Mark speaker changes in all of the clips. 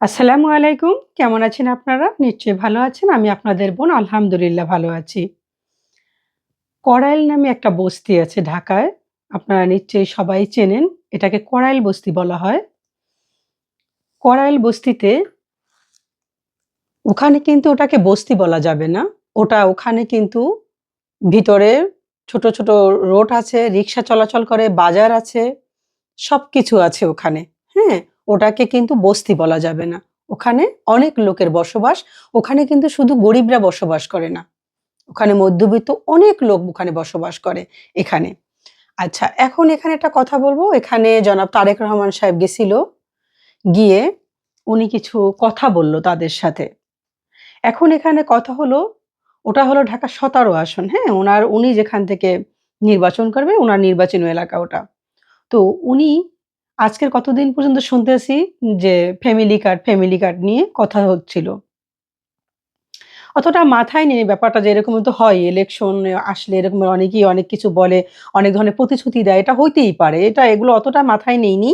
Speaker 1: আসসালামু আলাইকুম। কেমন আছেন আপনারা? নিশ্চয়ই ভালো আছেন। আমি আপনাদের বোন আলহামদুলিল্লাহ ভালো আছি। কড়াইল নামে একটা বস্তি আছে ঢাকায়। আপনারা নিশ্চয়ই সবাই চেনেন। এটাকে কড়াইল বস্তি বলা হয়। কড়াইল বস্তিতে ওখানে কিন্তু ওটাকে বস্তি বলা যাবে না। ওটা ওখানে কিন্তু ভিতরে ছোট ছোট রোড আছে, রিক্সা চলাচল করে, বাজার আছে সব কিছু আছে ওখানে। হ্যাঁ? ওটাকে কিন্তু বস্তি বলা যাবে না। ওখানে অনেক লোকের বসবাস, ওখানে কিন্তু শুধু গরিবরা বসবাস করে না। ওখানে মধ্যবিত্ত অনেক লোক ওখানে বসবাস করে এখানে। আচ্ছা এখন এখানে একটা কথা বলব। এখানে জনাব তারেক রহমান সাহেব গেছিল, গিয়ে উনি কিছু কথা বলল তাদের সাথে। এখন এখানে কথা হলো, ওটা হলো ঢাকা সতেরো আসন হ্যাঁ? ওনার উনি যেখান থেকে নির্বাচন করবে ওনার নির্বাচনী এলাকা ওটা। তো উনি আজকের কতদিন পর্যন্ত শুনতেছি যে ফ্যামিলি কার্ড ফ্যামিলি কার্ড নিয়ে কথা হচ্ছিল? অতটা মাথায় নেই ব্যাপারটা যে এরকম তো হয় ইলেকশন আসলে এরকম অনেকেই অনেক কিছু বলে, অনেক ধরনের প্রতিশ্রুতি দেয়, এটা হইতেই পারে, এটা এগুলো অতটা মাথায় নেইনি।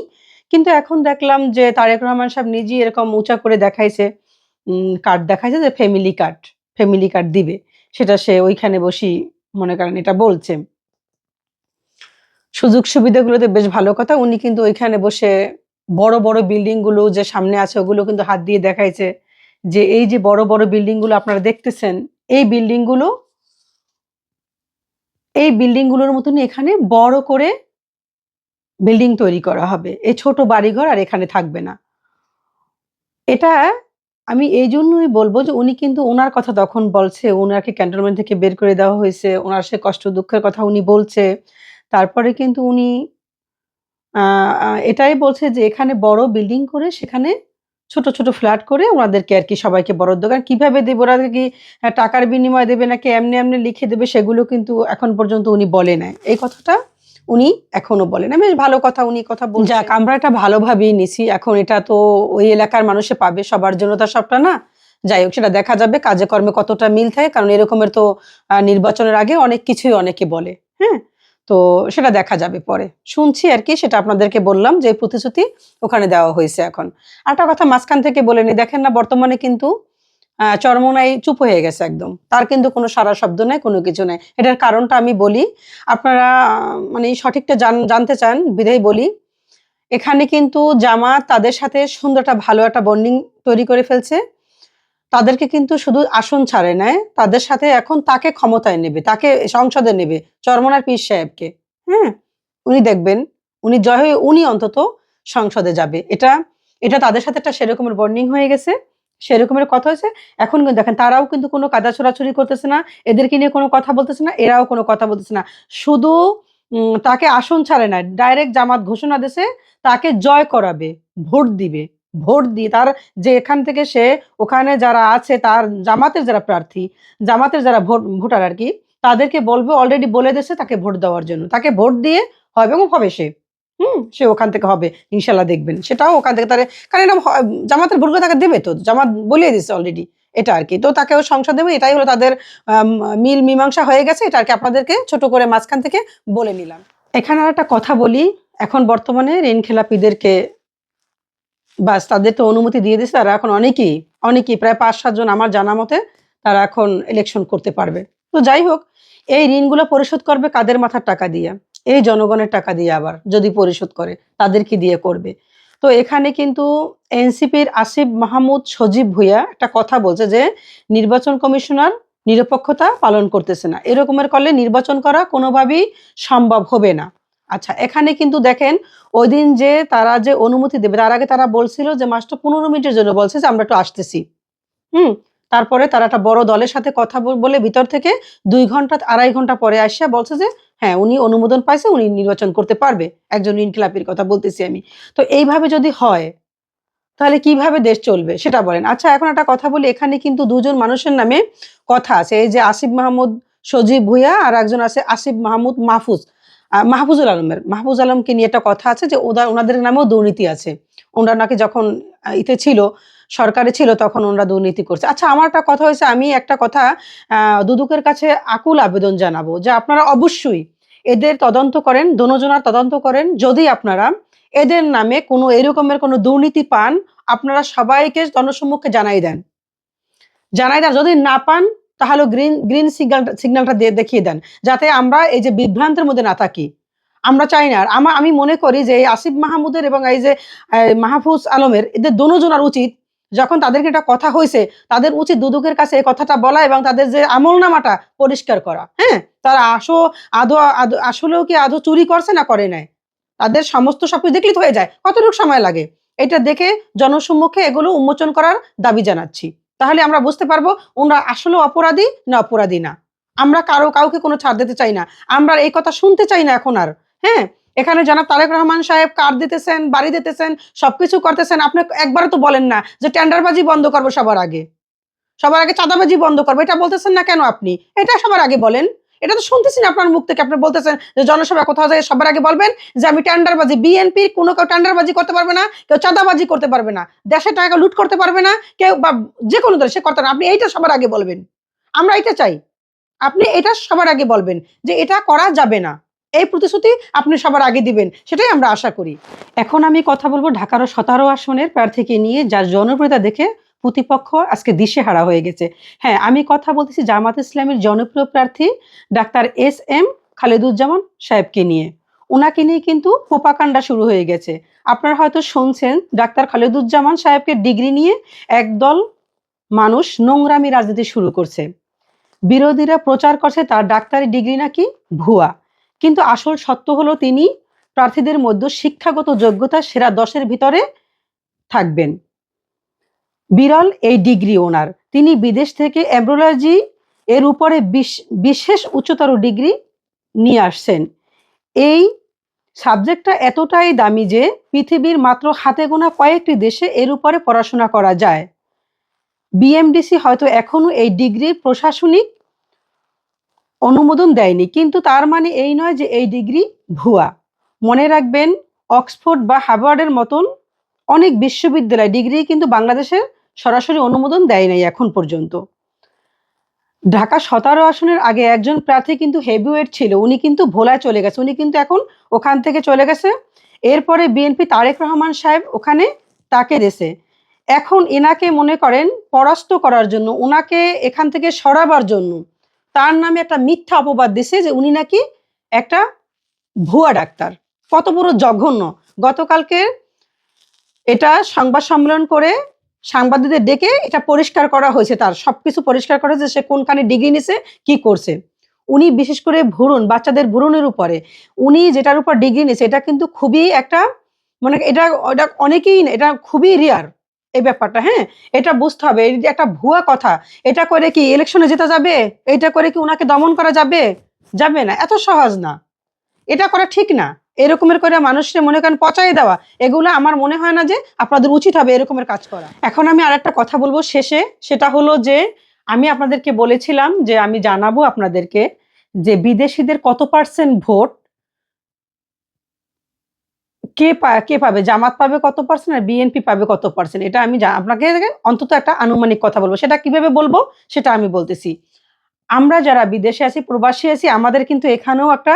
Speaker 1: কিন্তু এখন দেখলাম যে তারেক রহমান সাহেব নিজেই এরকম উঁচা করে দেখাইছে কার্ড দেখাইছে যে ফ্যামিলি কার্ড ফ্যামিলি কার্ড দিবে, সেটা সে ওইখানে বসি মনে করেন এটা বলছে। সুযোগ সুবিধাগুলোতে বেশ ভালো কথা। উনি কিন্তু ওইখানে বসে বড় বড় বিল্ডিংগুলো যে সামনে আছে ওগুলো কিন্তু হাত দিয়ে দেখাইছে যে এই যে বড় বড় বিল্ডিংগুলো আপনারা দেখতেছেন, এই বিল্ডিংগুলো এই বিল্ডিংগুলোর মতনই এখানে বড় করে বিল্ডিং তৈরি করা হবে। এই ছোট বাড়িঘর আর এখানে থাকবে না। এটা আমি এই জন্যই বলব যে উনি কিন্তু ওনার কথা তখন বলছে ওনাকে ক্যান্টনমেন্ট থেকে বের করে দেওয়া হয়েছে ওনার সে কষ্ট দুঃখের কথা উনি বলছে। তারপরে কিন্তু উনি এটাই বলছে যে এখানে বড় বিল্ডিং করে সেখানে ছোট, ছোট ফ্ল্যাট করে ওনাদেরকে আর কি সবাইকে বরাদ্দ করেন। কীভাবে দেবে ওরা কি টাকার বিনিময়ে দেবে নাকি এমনি, এমনি লিখে দেবে সেগুলো কিন্তু এখন পর্যন্ত উনি বলে নাই। এই কথাটা উনি এখনও বলে নাই। বেশ ভালো কথা উনি কথা বলছে। যাক আমরা এটা ভালোভাবেই নিছি। এখন এটা তো ওই এলাকার মানুষে পাবে সবার জন্য তো সবটা না। যাই হোক সেটা দেখা যাবে কাজে কর্মে কতটা মিল থাকে কারণ এরকমের তো নির্বাচনের আগে অনেক কিছুই অনেকে বলে। হ্যাঁ? তো সেটা দেখা যাবে পরে। শুনছি আর কি সেটা আপনাদেরকে বললাম যে প্রতিশ্রুতি ওখানে দেওয়া হয়েছে এখন। আরেকটা কথা মাঝখান থেকে বলে নিই দেখেন না বর্তমানে কিন্তু চরমোনাই চুপ হয়ে গেছে একদম। তার কিন্তু কোনো সারা শব্দ নাই, কোনো কিছু নাই। এটার কারণটা আমি বলি। আপনারা মানে সঠিকটা জান জানতে চান বিধায় বলি। এখানে কিন্তু জামাত তাদের সাথে সুন্দর একটা ভালো একটা বন্ডিং তৈরি করে ফেলছে। তাদেরকে কিন্তু শুধু আসন ছাড়ে নেয় তাদের সাথে এখন তাকে ক্ষমতায় নেবে, তাকে সংসদে নেবে। চরমোনার পীর সাহেবকে। হ্যাঁ? উনি দেখবেন, উনি জয় হয়ে উনি অন্তত সংসদে যাবে। এটা এটা তাদের সাথে একটা সেরকমের বর্নিং হয়ে গেছে। সেরকমের কথা হয়েছে। এখন দেখেন তারাও কিন্তু কোনো কাদা ছোড়াছুড়ি করতেছে না। এদেরকে নিয়ে কোনো কথা বলতেছে না। এরাও কোনো কথা বলতেছে না। শুধু তাকে আসন ছাড়ে নাই। ডাইরেক্ট জামাত ঘোষণা দেশে তাকে জয় করাবে। ভোট দিবে। ভোট দিয়ে তার যে এখান থেকে সে ওখানে যারা আছে তার জামাতের যারা প্রার্থী, জামাতের যারা ভোট ভোটার আর কি তাদেরকে বলবে অলরেডি বলে দিয়েছে তাকে ভোট দেওয়ার জন্য। তাকে ভোট দিয়ে হবে এবং হবে সে। হুম? সে ওখান থেকে হবে। ইনশাল্লাহ দেখবেন। সেটাও ওখান থেকে তারে কারণ এটা জামাতের ভোটগুলো তাকে দেবে তো। জামাত বলিয়ে দিছে অলরেডি। এটা আর কি তো তাকেও সংসদ দেবে এটাই হলো তাদের মিল মীমাংসা হয়ে গেছে। এটা আরকি আপনাদেরকে ছোট করে মাঝখান থেকে বলে নিলাম। এখানে আর একটা কথা বলি। এখন বর্তমানে ঋণ খেলাপিদেরকে বাস তাদের তো অনুমতি দিয়ে দিছে তারা এখন অনেকেই, অনেকেই প্রায় পাঁচ সাতজন আমার জানা মতে তারা এখন ইলেকশন করতে পারবে। তো যাই হোক এই ঋণগুলো পরিশোধ করবে কাদের মাথার টাকা দিয়ে এই জনগণের টাকা দিয়ে আবার যদি পরিশোধ করে তাদেরকে দিয়ে করবে। তো এখানে কিন্তু এনসিপির আসিফ মাহমুদ সজীব ভুঁইয়া একটা কথা বলছে যে নির্বাচন কমিশনার নিরপেক্ষতা পালন করতেছে না। এরকমের করলে নির্বাচন করা কোনোভাবেই সম্ভব হবে না। আচ্ছা এখানে কিন্তু দেখেন ওই দিন যে তারা যে অনুমতি দেবে তার আগে তারা বলছিল যে মাত্র ১৫ মিনিটের জন্য বলছে যে আমরা একটু আসতেছি। হুম? তারপরে তারা একটা বড় দলের সাথে কথা বলে ভিতর থেকে দুই ঘণ্টা ২.৫ ঘণ্টা পরে আসিয়া বলছে যে হ্যাঁ, উনি অনুমোদন পাইছে উনি নির্বাচন করতে পারবে। একজন ইনকিলাবির কথা বলতেছি আমি। তো এইভাবে যদি হয় তাহলে কীভাবে দেশ চলবে সেটা বলেন। আচ্ছা এখন একটা কথা বলি এখানে কিন্তু দুজন মানুষের নামে কথা আছে। এই যে আসিফ মাহমুদ সজীব ভুঁইয়া আর একজন আছে আসিফ মাহমুদ মাহফুজ। মাহফুজুল আলমের। মাহফুজ আলমকে নিয়ে একটা কথা আছে যে ওদা ওনাদের নামেও দুর্নীতি আছে। ওনারা নাকি যখন ইতে ছিল সরকারে ছিল তখন ওনারা দুর্নীতি করছে। আচ্ছা আমার একটা কথা হয়েছে আমি একটা কথা দুদুকের কাছে আকুল আবেদন জানাব যে আপনারা অবশ্যই এদের তদন্ত করেন, দোনোজনার তদন্ত করেন। যদি আপনারা এদের নামে কোনো এরকমের কোনো দুর্নীতি পান আপনারা সবাইকে জনসম্মুখে জানাই দেন জানাই দেন যদি না পান তাহলে গ্রিন গ্রিন সিগন্যাল সিগন্যালটা দিয়ে দেখিয়ে দেন। যাতে আমরা এই যে বিভ্রান্তের মধ্যে না থাকি। আমরা চাই না। আর আমার আমি মনে করি যে এই আসিফ মাহমুদের এবং এই যে মাহফুজ আলমের, এদের দুজনের উচিত যখন তাদেরকে একটা কথা হয়েছে তাদের উচিত দুদুকের কাছে এই কথাটা বলা এবং তাদের যে আমলনামাটা পরিষ্কার করা। হ্যাঁ? তারা আসো, আদৌ আসলেও কি আদৌ চুরি করছে না করে নাই? তাদের সমস্ত সবকিছু দেখলেই তো হয়ে যায়। কতটুকু সময় লাগে? এটা দেখে জনসম্মুখে এগুলো উন্মোচন করার দাবি জানাচ্ছি। তাহলে আমরা বুঝতে পারব ওনারা আসলে অপরাধী না অপরাধী না। আমরা কারও কাউকে কোনো ছাড় দিতে চাই না। আমরা এই কথা শুনতে চাই না এখন আর হ্যাঁ? এখানে জানাব তারেক রহমান সাহেব কার দিতেছেন, বাড়ি দিতেছেন, সবকিছু করতেছেন, আপনি একবারও তো বলেন না যে টেন্ডারবাজি বন্ধ করব সবার আগে। সবার আগে চাঁদাবাজি বন্ধ করব, এটা বলতেছেন না কেন আপনি? এটা সবার আগে বলেন। এটা তো শুনতেছি না আপনার মুখ থেকে। আপনি বলতেছেন যে জনসভা কোথাও যায়, সবার আগে বলবেন যে আমি টেন্ডারবাজি বিএনপি কোনো কেউ টেন্ডারবাজি করতে পারবে না, কেউ চাঁদাবাজি করতে পারবে না দেশের টাকা লুট করতে পারবে না, কেউ বা যে কোনো দল, সে করতে না। আপনি এইটা সবার আগে বলবেন। আমরা এটা চাই। আপনি এটা সবার আগে বলবেন যে এটা করা যাবে না। এই প্রতিশ্রুতি আপনি সবার আগে দিবেন, সেটাই আমরা আশা করি। এখন আমি কথা বলব ঢাকার সতেরো আসনের প্রার্থীকে নিয়ে, যার জনপ্রিয়তা দেখে প্রতিপক্ষ আজকে দিশেহারা হয়ে গেছে। হ্যাঁ আমি কথা বলতেছি জামাত ইসলামের জনপ্রিয় প্রার্থী ডাক্তার এস এম খালেদুজ্জামান সাহেবকে নিয়ে। ওনাকে নিয়ে কিন্তু পোপাকাণ্ডা শুরু হয়ে গেছে। আপনারা হয়তো শুনছেন ডাক্তার খালেদুজ্জামান সাহেবকে ডিগ্রি নিয়ে একদল মানুষ নোংরামি রাজনীতি শুরু করছে। বিরোধীরা প্রচার করছে তার ডাক্তারি ডিগ্রি নাকি ভুয়া। কিন্তু আসল সত্য হলো তিনি প্রার্থীদের মধ্যে শিক্ষাগত যোগ্যতা সেরা দশের ভিতরে থাকবেন। বিরল এই ডিগ্রি ওনার। তিনি বিদেশ থেকে এমব্রোলজি এর উপরে বিশ- বিশেষ উচ্চতর ডিগ্রি নিয়ে আসছেন। এই সাবজেক্টটা এতটাই দামি যে পৃথিবীর মাত্র হাতে গোনা কয়েকটি দেশে এর উপরে পড়াশোনা করা যায়। বিএমডিসি হয়তো এখনও এই ডিগ্রির প্রশাসনিক অনুমোদন দেয়নি, কিন্তু তার মানে এই নয় যে এই ডিগ্রি ভুয়া। মনে রাখবেন, অক্সফোর্ড বা হার্ভার্ডের মতন অনেক বিশ্ববিদ্যালয় ডিগ্রি কিন্তু বাংলাদেশে সরাসরি অনুমোদন দেয় নাই এখন পর্যন্ত। ঢাকা সতেরো আসনের আগে একজন প্রার্থী কিন্তু হেভিওয়েট ছিল, উনি কিন্তু ভোলায় চলে গেছে, উনি কিন্তু এখন ওখান থেকে চলে গেছে। এরপরে বিএনপি তারেক রহমান সাহেব ওখানে তাকে দেশে এখন এনাকে মনে করেন পরাস্ত করার জন্য ওনাকে এখান থেকে সরাবার জন্য তার নামে একটা মিথ্যা অপবাদ দিছে যে উনি নাকি একটা ভুয়া ডাক্তার। কত বড় জঘন্য। গতকালকে এটা সংবাদ সম্মেলন করে সাংবাদিকদের ডেকে এটা পরিষ্কার করা হয়েছে তার, সবকিছু পরিষ্কার করা হয়েছে সে কোনখানে ডিগ্রি নিছে, কি করছে। উনি বিশেষ করে ভ্রূণ, বাচ্চাদের ভ্রূণের উপরে, উনি যেটার উপর ডিগ্রি নিছে, এটা কিন্তু খুবই একটা মানে এটা এটা অনেকেই এটা খুবই রিয়ার এই ব্যাপারটা হ্যাঁ? এটা বুঝতে হবে একটা ভুয়া কথা, এটা করে কি ইলেকশনে যেতে যাবে? এটা করে কি ওনাকে দমন করা যাবে? যাবে না, এত সহজ না। এটা করা ঠিক না। এরকমের করে মানুষকে মনে করেন পচাই দেওয়া, এগুলো আমার মনে হয় না যে আপনাদের উচিত হবে এরকমের কাজ করা। এখন আমি আর একটা কথা বলব শেষে, সেটা হলো যে আমি আপনাদেরকে বলেছিলাম যে আমি জানাব আপনাদেরকে যে বিদেশিদের কত পার্সেন্ট ভোট কে কে পাবে? জামাত পাবে কত পার্সেন্ট আর বিএনপি পাবে কত পার্সেন্ট এটা আমি আপনাকে অন্তত একটা আনুমানিক কথা বলব। সেটা কীভাবে বলব? সেটা আমি বলতেছি। আমরা যারা বিদেশে আছি, প্রবাসী আছি, আমাদের কিন্তু এখানেও একটা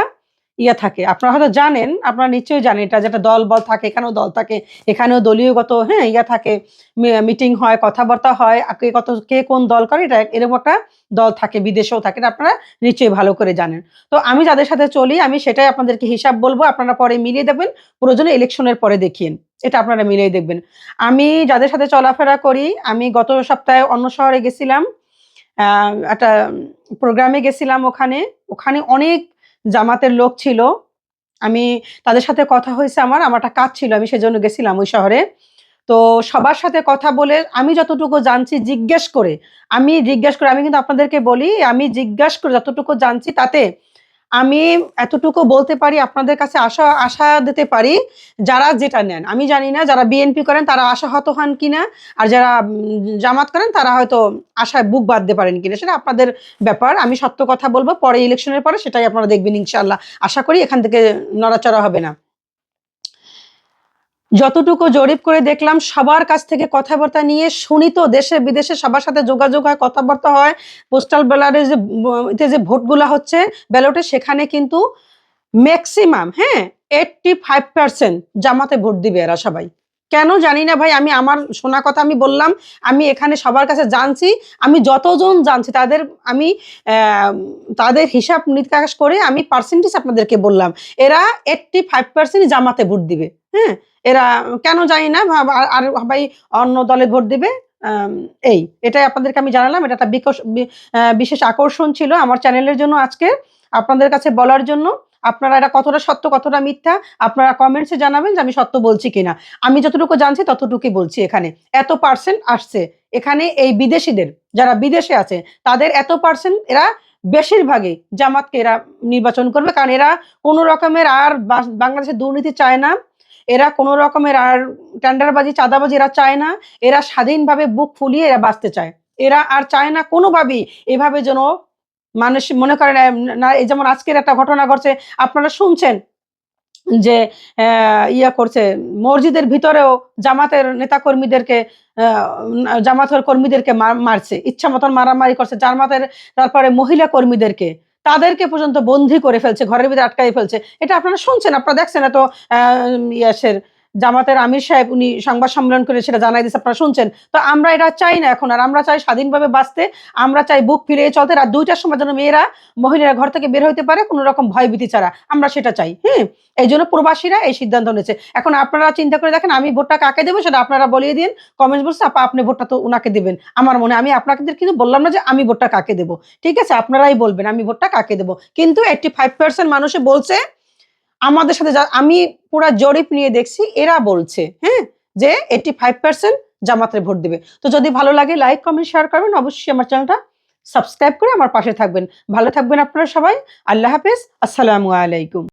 Speaker 1: ইয়ে থাকে। আপনারা হয়তো জানেন, আপনারা নিশ্চয়ই জানেন, এটা যেটা দল বল থাকে, এখানেও দল থাকে, এখানেও দলীয়গত হ্যাঁ ইয়া থাকে মিটিং হয়, কথাবার্তা হয় কে কত, কে কোন দল করে, এটা এরকম একটা দল থাকে, বিদেশেও থাকে আপনারা নিশ্চয়ই ভালো করে জানেন। তো আমি যাদের সাথে চলি, আমি সেটাই আপনাদেরকে হিসাব বলব, আপনারা পরে মিলিয়ে দেখবেন প্রয়োজনে ইলেকশনের পরে দেখিয়েন, এটা আপনারা মিলিয়ে দেখবেন। আমি যাদের সাথে চলাফেরা করি, আমি গত সপ্তাহে অন্য শহরে গেছিলাম একটা প্রোগ্রামে গেছিলাম ওখানে ওখানে অনেক জামাতের লোক ছিল। আমি তাদের সাথে কথা হয়েছে আমার আমার একটা কাজ ছিল, আমি সেজন্য গেছিলাম ওই শহরে। তো সবার সাথে কথা বলে আমি যতটুকু জানছি জিজ্ঞেস করে, আমি জিজ্ঞেস করে, আমি কিন্তু আপনাদেরকে বলি, আমি জিজ্ঞেস করে যতটুকু জানছি তাতে আমি এতটুকু বলতে পারি, আপনাদের কাছে আশা আশা দিতে পারি, যারা যেটা নেন। আমি জানি না যারা বিএনপি করেন তারা আশাহত হন কিনা, আর যারা জামাত করেন তারা হয়তো আশায় বুক বাঁধতে পারেন কিনা, সেটা আপনাদের ব্যাপার। আমি সত্য কথা বলব, পরে ইলেকশনের পরে সেটাই আপনারা দেখবেন ইনশাল্লাহ আশা করি এখান থেকে নড়াচড়া হবে না। যতটুকু জরিপ করে দেখলাম, সবার কাছ থেকে কথাবার্তা নিয়ে শুনি তো দেশে বিদেশে সবার সাথে যোগাযোগ হয়, কথাবার্তা হয়। পোস্টাল ব্যালটে যে যে ভোটগুলো হচ্ছে, ব্যালটে সেখানে কিন্তু ম্যাক্সিমাম হ্যাঁ এইটটি ফাইভ পার্সেন্ট জামাতে ভোট দিবে এরা সবাই। কেন জানি না ভাই, আমি আমার শোনা কথা আমি বললাম, আমি এখানে সবার কাছে জানছি, আমি যতজন জানছি, তাদের আমি তাদের হিসাব নিকাশ করে আমি পার্সেন্টেজ আপনাদেরকে বললাম, এরা এইটটি ফাইভ পার্সেন্ট জামাতে ভোট দিবে হ্যাঁ। এরা কেন জানি না? আর- ভাই অন্য দলে ভোট দিবে? এই, এটাই আপনাদেরকে আমি জানালাম। এটা একটা বিকশ- বিশেষ আকর্ষণ ছিল আমার চ্যানেলের জন্য আজকে। আপনাদের কাছে বলার জন্য আপনারা এটা কতটা সত্য, কতটা মিথ্যা, আপনারা কমেন্টসে জানাবেন যে আমি সত্য বলছি কিনা। আমি যতটুকু জানছি ততটুকুই বলছি এখানে। এত পার্সেন্ট আসছে। এখানে এই বিদেশিদের, যারা বিদেশে আছে, তাদের এত পার্সেন্ট এরা বেশিরভাগই জামাতকে এরা নির্বাচন করবে। কারণ এরা কোনো রকমের আর বাংলাদেশে দুর্নীতি চায় না। এরা কোনো রকমের আর টেন্ডারবাজি, চাঁদাবাজি এরা চায় না। এরা স্বাধীনভাবে বুক ফুলিয়ে এরা বাঁচতে চায়। এরা আর চায় না কোনোভাবেই এভাবে যেন মানুষ মনে করেন না যেমন আজকের একটা ঘটনা ঘটছে, আপনারা শুনছেন যে ইয়া করছে, মসজিদের ভিতরেও জামাতের নেতাকর্মীদেরকে জামাতের কর্মীদেরকে মার- মারছে ইচ্ছা মতন মারামারি করছে, জামাতের তারপরে মহিলা কর্মীদেরকে। তাদেরকে পর্যন্ত বন্দি করে ফেলছে, ঘরের ভিতরে আটকাই ফেলছে। এটা আপনারা শুনছেন, আপনারা দেখছেন এত ইয়াসের জামাতের আমির সাহেব উনি সংবাদ সম্মেলন করে সেটা জানাই দিচ্ছে আপনারা শুনছেন? তো আমরা এটা চাই না এখন, আর আমরা চাই স্বাধীনভাবে বাঁচতে, আমরা চাই বুক ফিরিয়ে চলতে রাত দুইটার সময় যেন মেয়েরা, মহিলারা ঘর থেকে বের হইতে পারে কোনো রকম ভয়ভীতি ছাড়া। আমরা সেটা চাই হ্যাঁ এই জন্য প্রবাসীরা এই সিদ্ধান্ত নিয়েছে। এখন আপনারা চিন্তা করে দেখেন, আমি ভোটটা কাকে দেবো সেটা আপনারা বলিয়ে দিন। কমেন্টস বলছে আপা, আপনি ভোটটা তো ওনাকে দেবেন। আমার মনে আমি আপনাদের কিন্তু বললাম না যে আমি ভোটটা কাকে দেবো। ঠিক আছে, আপনারাই বলবেন, আমি ভোটটা কাকে দেবো। কিন্তু এইটটি ফাইভ পার্সেন্ট মানুষে বলছে আমাদের সাথে আমি পুরা জরিপ নিয়ে দেখছি, এরা বলছে হ্যাঁ যে এটি ফাইভ পার্সেন্ট জামাতে ভোট দেবে। তো যদি ভালো লাগে লাইক কমেন্ট শেয়ার করবেন। অবশ্যই আমার চ্যানেলটা সাবস্ক্রাইব করে আমার পাশে থাকবেন। ভালো থাকবেন আপনারা সবাই। আল্লাহ হাফেজ। আসসালামু আলাইকুম।